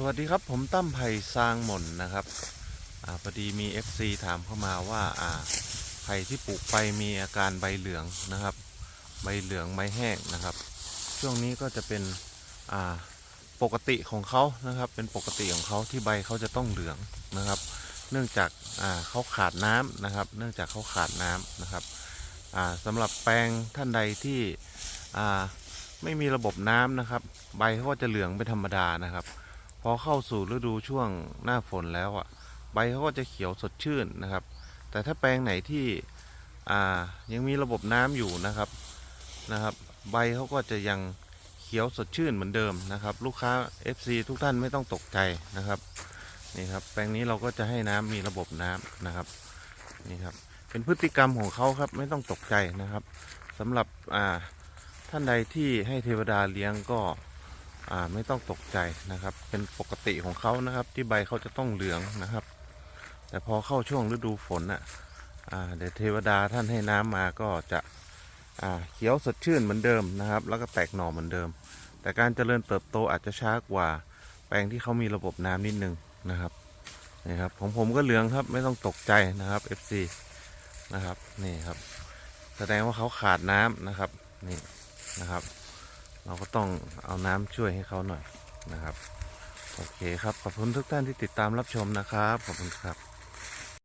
สวัสดีครับผมตั้มไผ่ซางหม่นนะครับอาพอดีมี FC ถามเข้ามาว่าอ่าไผ่ที่ปลูกไปมีอาการใบเหลืองนะครับ ใบเหลืองใบแห้งนะครับ ช่วงนี้ก็จะเป็นอ่าปกติของเขานะครับ เป็นปกติของเขาที่ใบเขาจะต้องเหลืองนะครับ เนื่องจากอ่าเขาขาดน้ำนะครับ เนื่องจากเขาขาดน้ำนะครับอ่าสำหรับแปลงท่านใดที่อ่าไม่มีระบบน้ำนะครับ ใบเขาก็จะเหลืองเป็นธรรมดานะครับ พอเข้าสู่ฤดูช่วงหน้าฝนแล้วอะใบเขาก็จะเขียวสดชื่นนะครับ แต่ถ้าแปลงไหนที่อ่ายังมีระบบน้ำอยู่นะครับนะครับ ใบเขาก็จะยังเขียวสดชื่นเหมือนเดิมนะครับ ลูกค้า FC ทุกท่านไม่ต้องตกใจนะครับนี่ครับแปลงนี้เราก็จะให้น้ำมีระบบน้ำนะครับนี่ครับเป็นพฤติกรรมของเขาครับไม่ต้องตกใจนะครับสำหรับอ่าท่านใดที่ให้เทวดาเลี้ยงก็ ไม่ต้องตกใจนะครับ เป็นปกติของเขานะครับ ที่ใบเขาจะต้องเหลืองนะครับ แต่พอเข้าช่วงฤดูฝนอะอ่าเดี๋ยวเทวดาท่านให้น้ำมาก็จะอ่าเขียวสดชื่นเหมือนเดิมนะครับ แล้วก็แตกหน่อเหมือนเดิม แต่การเจริญเติบโตอาจจะช้ากว่า แปลงที่เขามีระบบน้ำนิดนึงนะครับนี่ครับของผมก็เหลืองครับไม่ต้องตกใจนะครับ FC นะครับนี่ครับ แสดงว่าเขาขาดน้ำนะครับนี่นะครับ เราก็ต้องเอาน้ำช่วยให้เขาหน่อยนะครับ โอเคครับ ขอบคุณทุกท่านที่ติดตามรับชมนะครับ ขอบคุณครับ